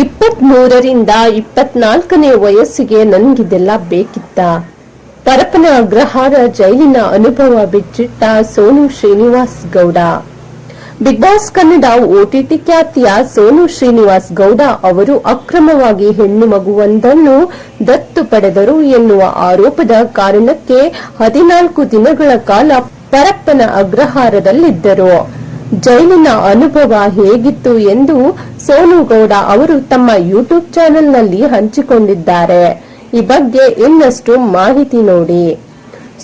ಇಪ್ಪತ್ತ್ ಮೂರರಿಂದ ಇಪ್ಪತ್ನಾಲ್ಕನೇ ವಯಸ್ಸಿಗೆ ನನಗಿದೆಲ್ಲ ಬೇಕಿತ್ತ. ಪರಪನ ಅಗ್ರಹಾರ ಜೈಲಿನ ಅನುಭವ ಬಿಚ್ಚಿಟ್ಟ Sonu Srinivas Gowda Bigg Boss Kannada OTT ಖ್ಯಾತಿಯ ಸೋನು ಶ್ರೀನಿವಾಸ್ ಗೌಡ ಅವರು ಅಕ್ರಮವಾಗಿ ಹೆಣ್ಣು ಮಗುವೊಂದನ್ನು ದತ್ತು ಪಡೆದರು ಎನ್ನುವ ಆರೋಪದ ಕಾರಣಕ್ಕೆ ಹದಿನಾಲ್ಕು ದಿನಗಳ ಕಾಲ ಪರಪ್ಪನ ಅಗ್ರಹಾರದಲ್ಲಿದ್ದರು. ಜೈಲಿನ ಅನುಭವ ಹೇಗಿತ್ತು ಎಂದು ಸೋನು ಗೌಡ ಅವರು ತಮ್ಮ ಯೂಟ್ಯೂಬ್ ಚಾನೆಲ್ನಲ್ಲಿ ಹಂಚಿಕೊಂಡಿದ್ದಾರೆ. ಈ ಬಗ್ಗೆ ಇನ್ನಷ್ಟು ಮಾಹಿತಿ ನೋಡಿ.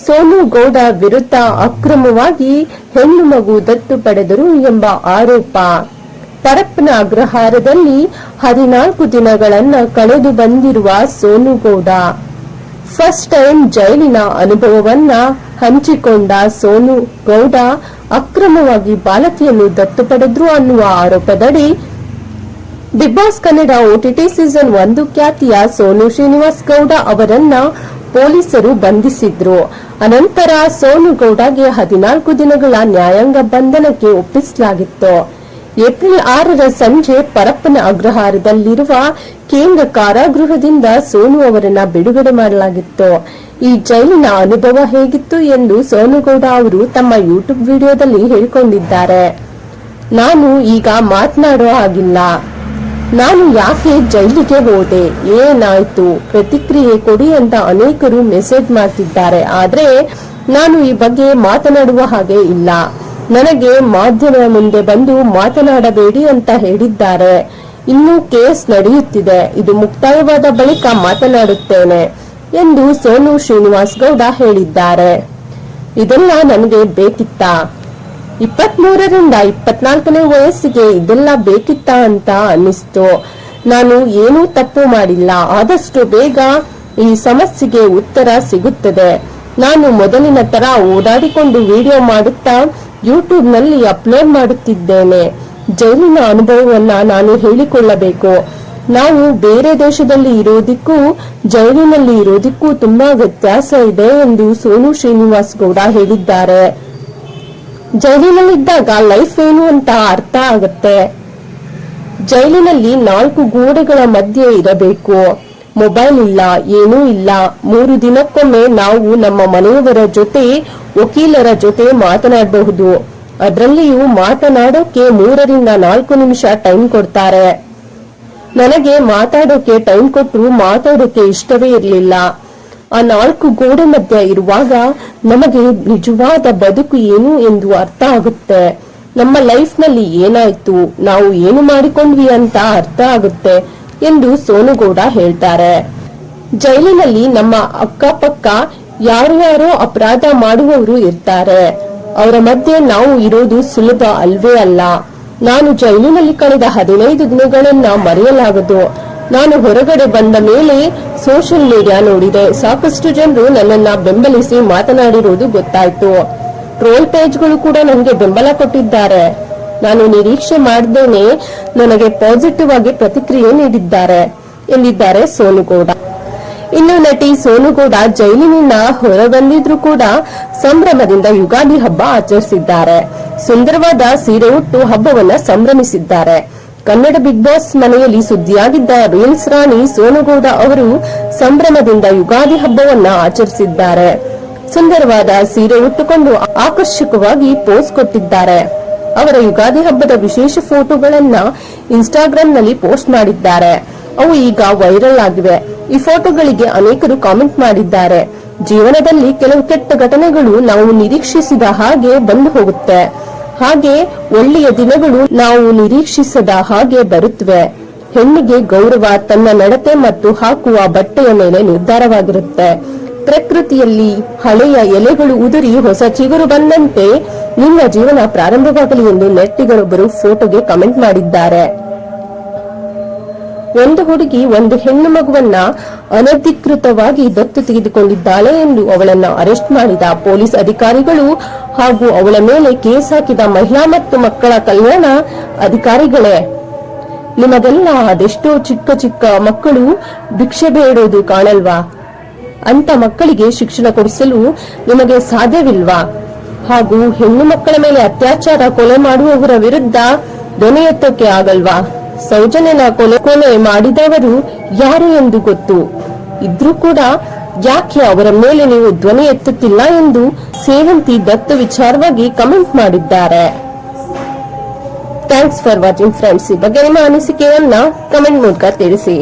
ಸೋನು ಗೌಡ ವಿರುದ್ಧ ಅಕ್ರಮವಾಗಿ ಹೆಣ್ಣು ಮಗು ದತ್ತು ಪಡೆದರು ಎಂಬ ಆರೋಪ. ಪರಪ್ಪನ ಅಗ್ರಹಾರದಲ್ಲಿ ಹದಿನಾಲ್ಕು ದಿನಗಳನ್ನ ಕಳೆದು ಬಂದಿರುವ ಸೋನು ಗೌಡ ಫಸ್ಟ್ ಟೈಮ್ ಜೈಲಿನ ಅನುಭವವನ್ನ ಹಂಚಿಕೊಂಡ ಸೋನು ಗೌಡ ಅಕ್ರಮವಾಗಿ ಬಾಲಕಿಯನ್ನು ದತ್ತು ಪಡೆದ್ರು ಅನ್ನುವ ಆರೋಪದಡಿ Bigg Boss Kannada OTT season ಒಂದು ಖ್ಯಾತಿಯ ಸೋನು ಶ್ರೀನಿವಾಸ್ ಗೌಡ ಅವರನ್ನ ಪೊಲೀಸರು ಬಂಧಿಸಿದ್ರು. ಅನಂತರ ಸೋನು ಗೌಡಗೆ ಹದಿನಾಲ್ಕು ದಿನಗಳ ನ್ಯಾಯಾಂಗ ಬಂಧನಕ್ಕೆ ಒಪ್ಪಿಸಲಾಗಿತ್ತು. ಏಪ್ರಿಲ್ ಆರರ ಸಂಜೆ ಪರಪ್ಪನ ಅಗ್ರಹಾರದಲ್ಲಿರುವ ಕೇಂದ್ರ ಕಾರಾಗೃಹದಿಂದ ಸೋನು ಅವರನ್ನ ಬಿಡುಗಡೆ ಮಾಡಲಾಗಿತ್ತು. ಈ ಜೈಲಿನ ಅನುಭವ ಹೇಗಿತ್ತು ಎಂದು ಸೋನುಗೌಡ ಅವರು ತಮ್ಮ ಯೂಟ್ಯೂಬ್ ವಿಡಿಯೋದಲ್ಲಿ ಹೇಳಿಕೊಂಡಿದ್ದಾರೆ. ನಾನು ಈಗ ಮಾತನಾಡೋ ಹಾಗಿಲ್ಲ. ನಾನು ಯಾಕೆ ಜೈಲಿಗೆ ಹೋದೆ? ಏನಾಯ್ತು? ಪ್ರತಿಕ್ರಿಯೆ ಕೊಡಿ ಅಂತ ಅನೇಕರು ಮೆಸೇಜ್ ಮಾಡ್ತಿದ್ದಾರೆ. ಆದ್ರೆ ನಾನು ಈ ಬಗ್ಗೆ ಮಾತನಾಡುವ ಹಾಗೆ ಇಲ್ಲ. ನನಗೆ ಮಾಧ್ಯಮ ಮುಂದೆ ಬಂದು ಮಾತನಾಡಬೇಡಿ ಅಂತ ಹೇಳಿದ್ದಾರೆ. ಇನ್ನೂ ಕೇಸ್ ನಡೆಯುತ್ತಿದೆ. ಇದು ಮುಕ್ತಾಯವಾದ ಬಳಿಕ ಮಾತನಾಡುತ್ತೇನೆ. ಎಂದು ಸೋನು ಶ್ರೀನಿವಾಸ್ ಗೌಡ ಹೇಳಿದ್ದಾರೆ. ಇದೆಲ್ಲ ನನಗೆ ಬೇಕಿತ್ತಾ? ಇಪ್ಪತ್ಮೂರರಿಂದ ಇಪ್ಪತ್ನಾಲ್ಕನೇ ವಯಸ್ಸಿಗೆ ಇದೆಲ್ಲ ಬೇಕಿತ್ತ ಅಂತ ಅನ್ನಿಸ್ತು. ನಾನು ಏನೂ ತಪ್ಪು ಮಾಡಿಲ್ಲ. ಆದಷ್ಟು ಬೇಗ ಈ ಸಮಸ್ಯೆಗೆ ಉತ್ತರ ಸಿಗುತ್ತದೆ. ನಾನು ಮೊದಲಿನ ತರ ಓಡಾಡಿಕೊಂಡು ವಿಡಿಯೋ ಮಾಡುತ್ತಾ ಯೂಟ್ಯೂಬ್ನಲ್ಲಿ ಅಪ್ಲೋಡ್ ಮಾಡುತ್ತಿದ್ದೇನೆ. ಜೈಲಿನ ಅನುಭವವನ್ನ ನಾನು ಹೇಳಿಕೊಳ್ಳಬೇಕು. ನಾವು ಬೇರೆ ದೇಶದಲ್ಲಿ ಇರೋದಿಕ್ಕೂ, ಜೈಲಿನಲ್ಲಿ ಇರೋದಿಕ್ಕೂ ತುಂಬಾ ವ್ಯತ್ಯಾಸ ಇದೆ ಎಂದು ಸೋನು ಶ್ರೀನಿವಾಸ್ ಗೌಡ ಹೇಳಿದ್ದಾರೆ. ಜೈಲಿನಲ್ಲಿದ್ದಾಗ ಲೈಫ್ ಏನು ಅಂತ ಅರ್ಥ ಆಗುತ್ತೆ? ಜೈಲಿನಲ್ಲಿ ನಾಲ್ಕು ಗೋಡೆಗಳ ಮಧ್ಯೆ ಇರಬೇಕು. ಮೊಬೈಲ್ ಇಲ್ಲ, ಏನೂ ಇಲ್ಲ. ಮೂರು ದಿನಕ್ಕೊಮ್ಮೆ ನಾವು ನಮ್ಮ ಮನೆಯವರ ಜೊತೆ, ವಕೀಲರ ಜೊತೆ ಮಾತನಾಡಬಹುದು. ಅದರಲ್ಲಿಯೂ ಮಾತನಾಡೋಕೆ ಮೂರರಿಂದ ನಾಲ್ಕು ನಿಮಿಷ ಟೈಮ್ ಕೊಡ್ತಾರೆ. ನನಗೆ ಮಾತಾಡೋಕೆ ಟೈಮ್ ಕೊಟ್ಟರು ಮಾತಾಡೋಕೆ ಇಷ್ಟವೇ ಇರಲಿಲ್ಲ. ಆ ನಾಲ್ಕು ಗೋಡೆ ಮಧ್ಯ ಇರುವಾಗ ನಮಗೆ ನಿಜವಾದ ಬದುಕು ಏನು ಎಂದು ಅರ್ಥ ಆಗುತ್ತೆ. ನಮ್ಮ ಲೈಫ್ನಲ್ಲಿ ಏನಾಯ್ತು? ನಾವು ಏನು ಮಾಡಿಕೊಂಡ್ವಿ ಅಂತ ಅರ್ಥ ಆಗುತ್ತೆ ಎಂದು ಸೋನುಗೌಡ ಹೇಳ್ತಾರೆ. ಜೈಲಿನಲ್ಲಿ ನಮ್ಮ ಅಕ್ಕಪಕ್ಕ ಯಾರು ಯಾರೋ ಅಪರಾಧ ಮಾಡುವವರು ಇರ್ತಾರೆ. ಅವರ ಮಧ್ಯೆ ನಾವು ಇರೋದು ಸುಲಭ ಅಲ್ವೇ ಅಲ್ಲ. ನಾನು ಜೈಲಿನಲ್ಲಿ ಕಳೆದ ಹದಿನೈದು ದಿನಗಳನ್ನ ಮರೆಯಲಾಗದು. ನಾನು ಹೊರಗಡೆ ಬಂದ ಮೇಲೆ ಸೋಷಿಯಲ್ ಮೀಡಿಯಾ ನೋಡಿದೆ. ಸಾಕಷ್ಟು ಜನರು ನನ್ನನ್ನ ಬೆಂಬಲಿಸಿ ಮಾತನಾಡಿರುವುದು ಗೊತ್ತಾಯ್ತು. ಟ್ರೋಲ್ ಪೇಜ್ಗಳು ಕೂಡ ನನಗೆ ಬೆಂಬಲ ಕೊಟ್ಟಿದ್ದಾರೆ. ನಾನು ನಿರೀಕ್ಷೆ ಮಾಡ್ದೇನೆ ನನಗೆ ಪಾಸಿಟಿವ್ ಆಗಿ ಪ್ರತಿಕ್ರಿಯೆ ನೀಡಿದ್ದಾರೆ. ಎಂದಿದ್ದಾರೆ ಸೋನುಗೌಡ. ಇನ್ನು ನಟಿ ಸೋನುಗೌಡ ಜೈಲಿನಿಂದ ಹೊರಬಂದಿದ್ರು ಕೂಡ ಸಂಭ್ರಮದಿಂದ ಯುಗಾದಿ ಹಬ್ಬ ಆಚರಿಸಿದ್ದಾರೆ. ಸುಂದರವಾದ ಸೀರೆ ಉಟ್ಟು ಹಬ್ಬವನ್ನ ಸಂಭ್ರಮಿಸಿದ್ದಾರೆ. ಕನ್ನಡ ಬಿಗ್ ಬಾಸ್ ಮನೆಯಲ್ಲಿ ಸುದ್ದಿಯಾಗಿದ್ದ ರೀಲ್ಸ್ ರಾಣಿ ಸೋನುಗೌಡ ಅವರು ಸಂಭ್ರಮದಿಂದ ಯುಗಾದಿ ಹಬ್ಬವನ್ನ ಆಚರಿಸಿದ್ದಾರೆ. ಸುಂದರವಾದ ಸೀರೆ ಉಟ್ಟುಕೊಂಡು ಆಕರ್ಷಕವಾಗಿ ಪೋಸ್ ಕೊಟ್ಟಿದ್ದಾರೆ. ಅವರ ಯುಗಾದಿ ಹಬ್ಬದ ವಿಶೇಷ ಫೋಟೋಗಳನ್ನ ಇನ್ಸ್ಟಾಗ್ರಾಂನಲ್ಲಿ ಪೋಸ್ಟ್ ಮಾಡಿದ್ದಾರೆ. ಅವು ಈಗ ವೈರಲ್ ಆಗಿವೆ. ಈ ಫೋಟೋಗಳಿಗೆ ಅನೇಕರು ಕಾಮೆಂಟ್ ಮಾಡಿದ್ದಾರೆ. ಜೀವನದಲ್ಲಿ ಕೆಲವು ಕೆಟ್ಟ ಘಟನೆಗಳು ನಾವು ನಿರೀಕ್ಷಿಸಿದ ಹಾಗೆ ಬಂದು ಹೋಗುತ್ತೆ. ಹಾಗೆ ಒಳ್ಳೆಯ ದಿನಗಳು ನಾವು ನಿರೀಕ್ಷಿಸದ ಹಾಗೆ ಬರುತ್ತವೆ ಹೆಣ್ಣಿಗೆ ಗೌರವ ತನ್ನ ನಡತೆ ಮತ್ತು ಹಾಕುವ ಬಟ್ಟೆಯ ಮೇಲೆ ನಿರ್ಧಾರವಾಗಿರುತ್ತೆ. ಪ್ರಕೃತಿಯಲ್ಲಿ ಹಳೆಯ ಎಲೆಗಳು ಉದುರಿ ಹೊಸ ಚಿಗುರು ಬಂದಂತೆ ನಿಮ್ಮ ಜೀವನ ಪ್ರಾರಂಭವಾಗಲಿ ಎಂದು ನೆಟ್ಟಿಗರೊಬ್ಬರು ಫೋಟೋಗೆ ಕಮೆಂಟ್ ಮಾಡಿದ್ದಾರೆ. ಒಂದು ಹುಡುಗಿ ಒಂದು ಹೆಣ್ಣು ಮಗುವನ್ನ ಅನಧಿಕೃತವಾಗಿ ದತ್ತು ತೆಗೆದುಕೊಂಡಿದ್ದಾಳೆ ಎಂದು ಅವಳನ್ನ ಅರೆಸ್ಟ್ ಮಾಡಿದ ಪೊಲೀಸ್ ಅಧಿಕಾರಿಗಳು ಹಾಗೂ ಅವಳ ಮೇಲೆ ಕೇಸ್ ಹಾಕಿದ ಮಹಿಳಾ ಮತ್ತು ಮಕ್ಕಳ ಕಲ್ಯಾಣ ಅಧಿಕಾರಿಗಳೇ, ನಿಮಗೆಲ್ಲ ಅದೆಷ್ಟೋ ಚಿಕ್ಕ ಚಿಕ್ಕ ಮಕ್ಕಳು ಭಿಕ್ಷೆ ಬೇಡೋದು ಕಾಣಲ್ವಾ? ಅಂತ ಮಕ್ಕಳಿಗೆ ಶಿಕ್ಷಣ ಕೊಡಿಸಲು ನಿಮಗೆ ಸಾಧ್ಯವಿಲ್ವಾ? ಹಾಗೂ ಹೆಣ್ಣು ಮಕ್ಕಳ ಮೇಲೆ ಅತ್ಯಾಚಾರ ಕೊಲೆ ಮಾಡುವವರ ವಿರುದ್ಧ ದೊನೆ ಎತ್ತಕ್ಕೆ ಆಗಲ್ವಾ? ಸೌಜನ್ಯನ ಕೊಲೆ ಕೊಲೆ ಮಾಡಿದವರು ಯಾರು ಎಂದು ಗೊತ್ತು. ಇದ್ರೂ ಕೂಡ ಯಾಕೆ ಅವರ ಮೇಲೆ ನೀವು ಧ್ವನಿ ಎತ್ತುತ್ತಿಲ್ಲ ಎಂದು ಸೇವಂತಿ ದತ್ತು ವಿಚಾರವಾಗಿ ಕಮೆಂಟ್ ಮಾಡಿದ್ದಾರೆ. ಥ್ಯಾಂಕ್ಸ್ ಫಾರ್ ವಾಚಿಂಗ್ ಫ್ರೆಂಡ್ಸ್ ಈ ಬಗ್ಗೆ ನಿಮ್ಮ ಅನಿಸಿಕೆಯನ್ನ ಕಮೆಂಟ್ ಮೂಲಕ ತಿಳಿಸಿ.